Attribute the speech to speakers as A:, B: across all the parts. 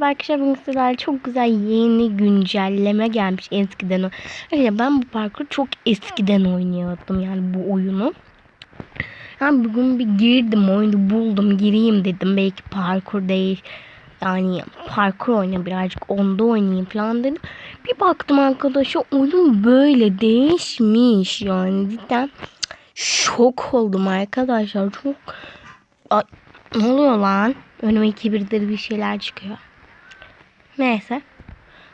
A: Merhaba arkadaşlar bugün çok güzel yeni güncelleme gelmiş eskiden. Arkadaşlar ben bu parkuru çok eskiden oynuyordum yani bu oyunu. Yani bugün bir girdim oyunu buldum gireyim dedim belki parkur değil. Yani parkur oyna birazcık onda oynayayım falan dedim. Bir baktım arkadaşlar oyun böyle değişmiş yani cidden şok oldum arkadaşlar çok Ay, ne oluyor lan? Önüme iki birdir bir şeyler çıkıyor. Neyse.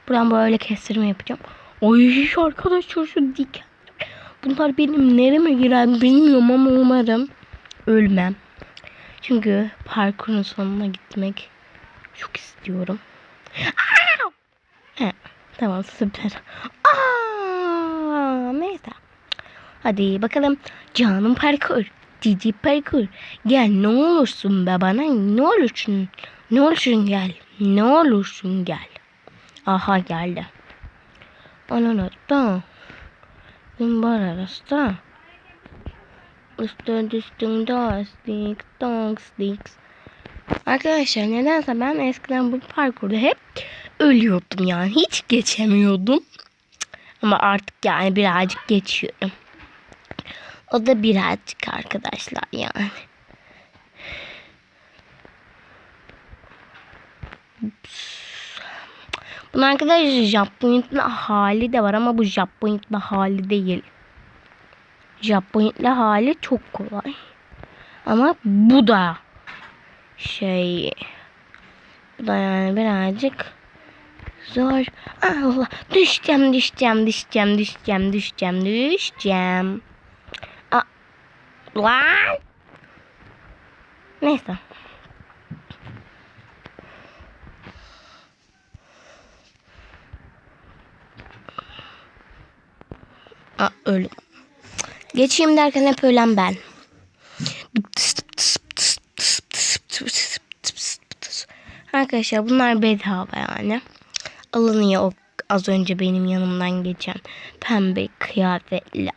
A: Buradan böyle kestirme yapacağım. Oy arkadaşlar şu diken. Bunlar benim nereme girer bilmiyorum ama umarım ölmem. Çünkü parkurun sonuna gitmek çok istiyorum. Aa! He, tamam süper. Aa, neyse. Hadi bakalım. Canım parkur. Cici parkur. Gel ne olursun be bana. Ne olursun. Ne olursun gel. Ne olursun gel. Aha geldi. Ananasta. Zımbararasta. Üstü düştüm da sticks, dog sticks. Arkadaşlar nedense ben eskiden bu parkurda hep ölüyordum yani. Hiç geçemiyordum. Ama artık yani birazcık geçiyorum. O da birazcık arkadaşlar yani. Bunun arkadaşlar Japonik'li hali de var ama bu Japonik'li hali değil. Japonik'li hali çok kolay. Ama bu da şey bu da yani birazcık zor. Allah düşeceğim düşeceğim düşeceğim düşeceğim düşeceğim düşeceğim. Aa, lan. Neyse. Aa, öldüm. Geçeyim derken hep ölen ben. Arkadaşlar bunlar bedava yani. Alınıyor o az önce benim yanımdan geçen pembe kıyafetli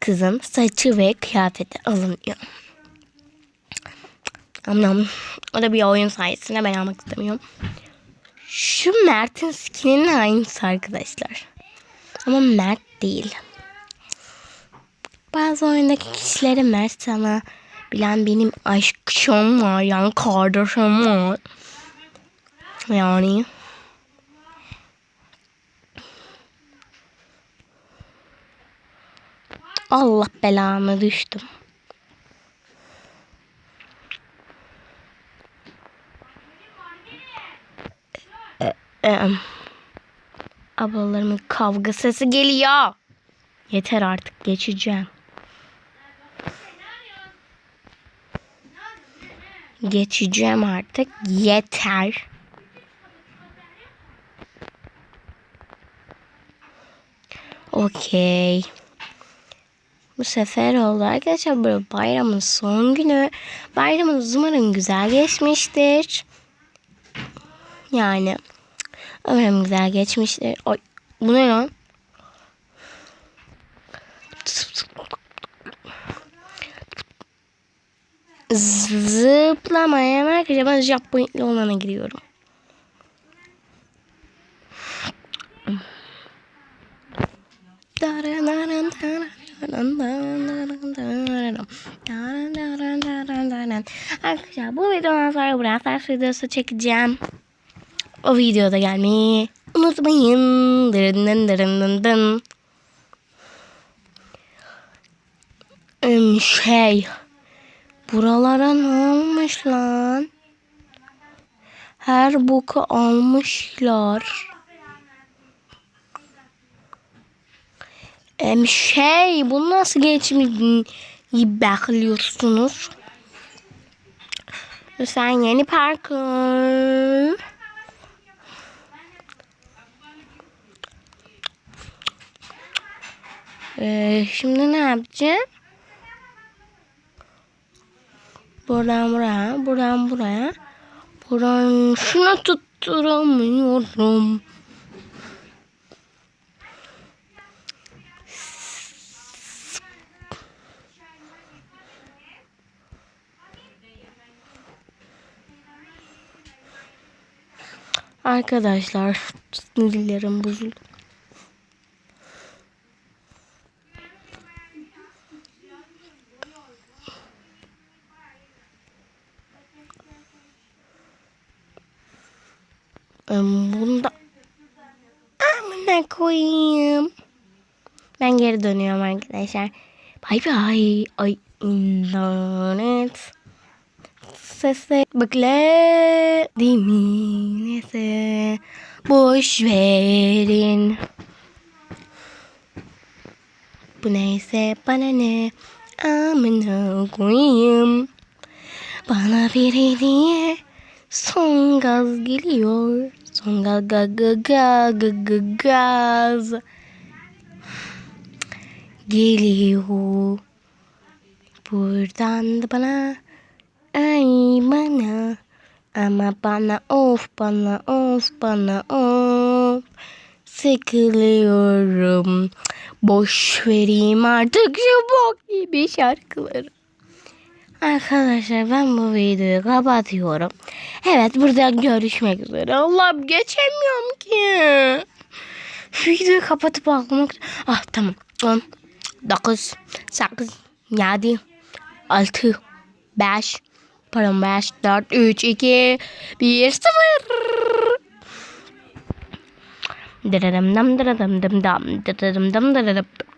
A: kızın saçı ve kıyafeti alınıyor. Ama o da bir oyun sayesinde ben almak istemiyorum. Şu Mert'in skininin aynısı arkadaşlar. Ama Mert değil. Bazı oyundaki kişilere Mert sana bilen benim aşkım var yani kardeşim var. Yani Allah belamı düştüm. E, Ablalarımın kavga sesi geliyor. Yeter artık geçeceğim. Geçeceğim artık. Yeter. Okey. Bu sefer oldu arkadaşlar böyle bayramın son günü. Bayramınız umarım güzel geçmiştir. Yani umarım güzel geçmiştir. Ay, bu ne lan? Zıplamaya arkadaşlar ben Japonikli olana giriyorum. Arkadaşlar bu videodan sonra biraz videosu çekeceğim. O videoda gelmeyi unutmayın. Dırın dın dırın dın dın. Şey, buralara ne olmuş lan? Her boku almışlar. Em, şey, bu nasıl geçmiş bekliyorsunuz? Lütfen yeni parkur. Ee, şimdi ne yapacağım? Buradan buraya, buradan buraya. Buradan şunu tutturamıyorum. Arkadaşlar sinirlerim bozuldu. Em, Bunu da amına koyayım. Ben geri dönüyorum arkadaşlar. Bay bay. Ay internet. Sese bekledim neyse. Boş verin. Bu neyse bana ne. Amına koyayım. Bana bir hediye. Son gaz geliyor. Son gaz gaz gaz gaz gaz. Geliyor. Buradan da bana. Ay bana. Ama bana of bana of bana of. Sıkılıyorum. Boş vereyim artık şu bok gibi şarkıları. Arkadaşlar ben bu videoyu kapatıyorum. Evet burada görüşmek üzere. Allah'ım geçemiyorum ki. Videoyu kapatıp almak. Ah tamam. 10, 9, 8, 7, 6, 5, pardon 5, 4, 3, 2, 1, 0. Dırırım dam dırırım dım dam dırırım dam dırırım. Dam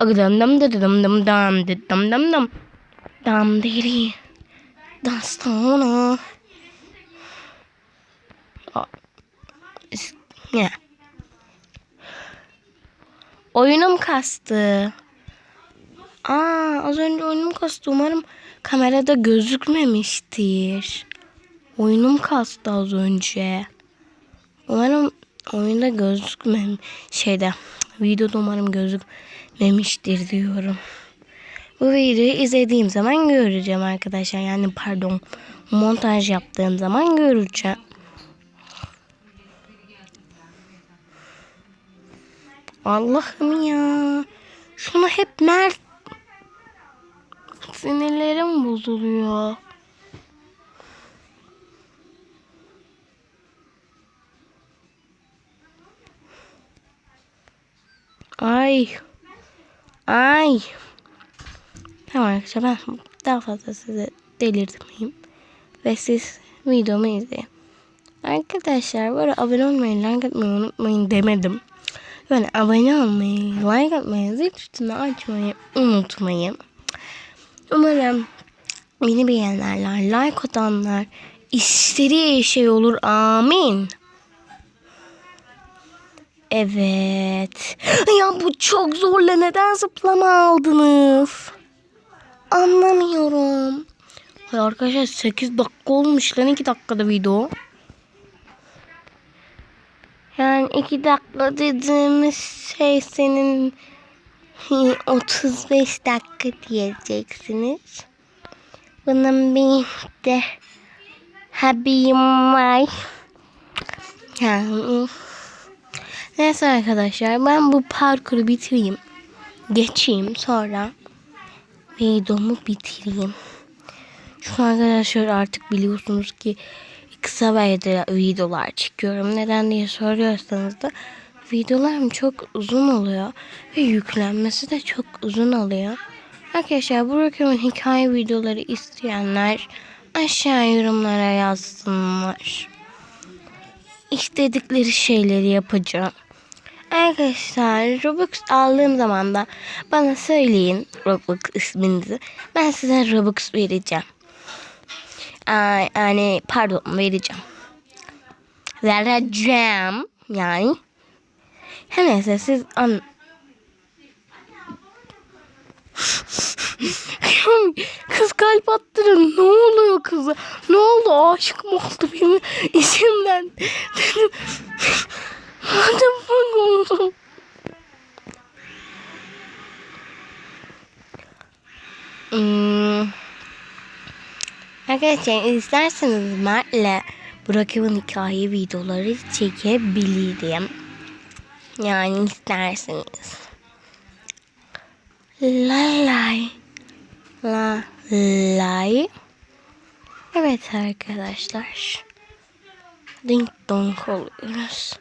A: dam dırırım dam dam dam dam dam. Dam diri. Dastana. Ya. Oyunum kastı. Aa, az önce oyunum kastı. Umarım kamerada gözükmemiştir. Oyunum kastı az önce. Umarım oyunda gözükmem şeyde videoda umarım gözükmemiştir diyorum. Bu videoyu izlediğim zaman göreceğim arkadaşlar. Yani pardon montaj yaptığım zaman göreceğim. Allah'ım ya. Şunu hep mert sinirlerim bozuluyor. Ay. Ay. Tamam arkadaşlar ben daha fazla size delirtmeyeyim. Ve siz videomu izleyin. Arkadaşlar böyle abone olmayı, like atmayı unutmayın demedim. Yani abone olmayı, like atmayı, zil tuşunu açmayı unutmayın. Umarım beni beğenenler, like atanlar istediği şey olur. Amin. Evet. Ya bu çok zorla neden zıplama aldınız? Anlamıyorum. Ay arkadaşlar 8 dakika olmuş lan 2 dakikada video. Yani 2 dakika dediğimiz şey senin 35 dakika diyeceksiniz. Bunun bir de haberim var. Yani Neyse arkadaşlar ben bu parkuru bitireyim. Geçeyim sonra videomu bitireyim. Şu arkadaşlar artık biliyorsunuz ki kısa videolar çekiyorum. Neden diye soruyorsanız da videolarım çok uzun oluyor ve yüklenmesi de çok uzun oluyor. Arkadaşlar bu Rocket'in hikaye videoları isteyenler aşağı yorumlara yazsınlar. İstedikleri şeyleri yapacağım. Arkadaşlar Robux aldığım zaman da bana söyleyin Robux isminizi. Ben size Robux vereceğim. Aa, yani pardon vereceğim. Vereceğim yani. Her neyse siz an Kız kalp attırın. Ne oluyor kıza? Ne oldu? Aşık mı oldu benim isimden? What the fuck. Arkadaşlar isterseniz Mert'le Burak'ın hikaye videoları çekebilirim. Yani isterseniz. Lay lay. La lay. Evet arkadaşlar. Ding dong oluyoruz.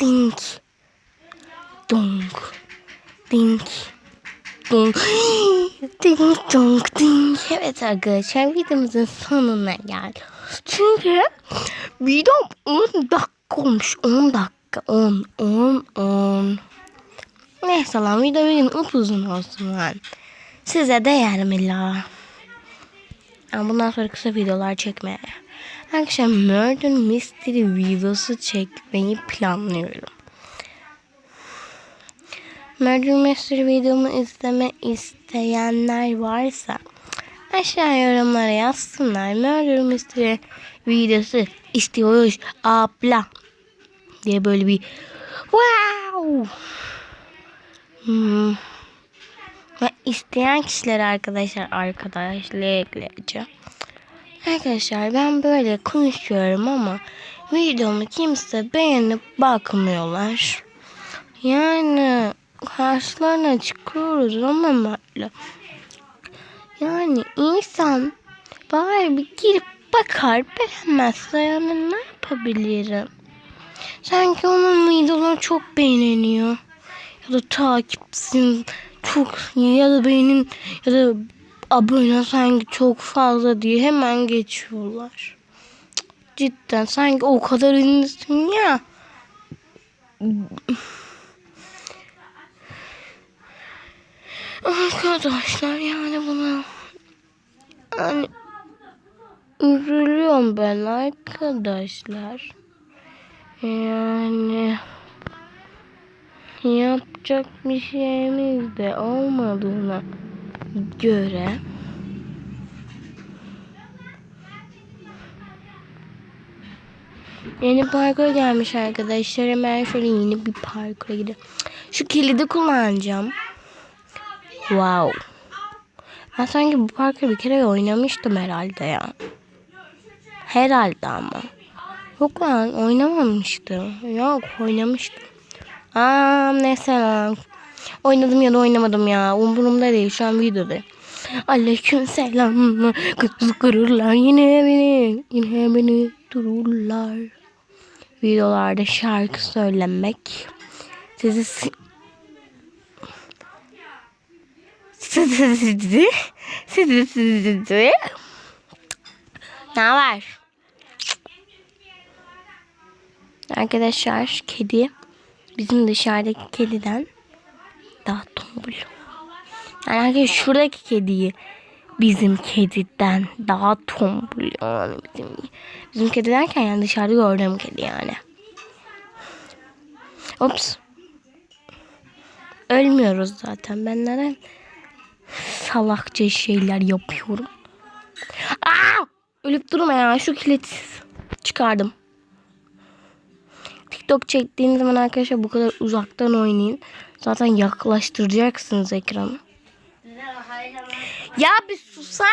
A: Ding. Dong. Ding. Dong. Ding dong ding. Evet arkadaşlar videomuzun sonuna geldik. Çünkü videom 10 dakika olmuş. 10 dakika. 10, 10, 10. Neyse lan video bir gün upuzun olsun lan. Size değer mi la? Yani bundan sonra kısa videolar çekmeye. Arkadaşlar Murder Mystery videosu çekmeyi planlıyorum. Murder Mystery videomu izleme isteyenler varsa aşağı yorumlara yazsınlar. Murder Mystery videosu istiyoruz abla diye böyle bir wow hmm. ve isteyen kişiler arkadaşlar arkadaşlığı ekleyeceğim. Arkadaşlar ben böyle konuşuyorum ama videomu kimse beğenip bakmıyorlar. Yani karşılarına çıkıyoruz ama Mert'le. Yani insan bari bir girip bakar beğenmezse yani ne yapabilirim? Sanki onun videoları çok beğeniliyor. Ya da takipsin çok ya da beğenin ya da abone sanki çok fazla diye hemen geçiyorlar. Cidden sanki o kadar ünlüsün ya. Arkadaşlar yani buna yani üzülüyorum ben arkadaşlar. Yani yapacak bir şeyimiz de olmadığına göre Yeni parkura gelmiş arkadaşlar. Hemen şöyle yeni bir parkura gidelim. Şu kilidi kullanacağım. Wow. Ben sanki bu parkı bir kere oynamıştım herhalde ya. Herhalde ama. Yok lan oynamamıştım. Yok oynamıştım. Aa neyse lan. Oynadım ya da oynamadım ya. Umurumda değil şu an videoda. Aleyküm selam. Kız kırırlar yine beni. Yine beni dururlar. Videolarda şarkı söylemek. Sizi si- sizi sizi sizi sizi ne var? Arkadaşlar kedi bizim dışarıdaki kediden daha tombul. Yani arkadaşlar şuradaki kediyi bizim kediden daha tombul yani bizim, bizim kedi derken yani dışarıda gördüğüm kedi yani. Ops. Ölmüyoruz zaten. Ben neden salakça şeyler yapıyorum? Aa! Ölüp durma ya. Şu kilit çıkardım. TikTok çektiğiniz zaman arkadaşlar bu kadar uzaktan oynayın. Zaten yaklaştıracaksınız ekranı. Ya bir susar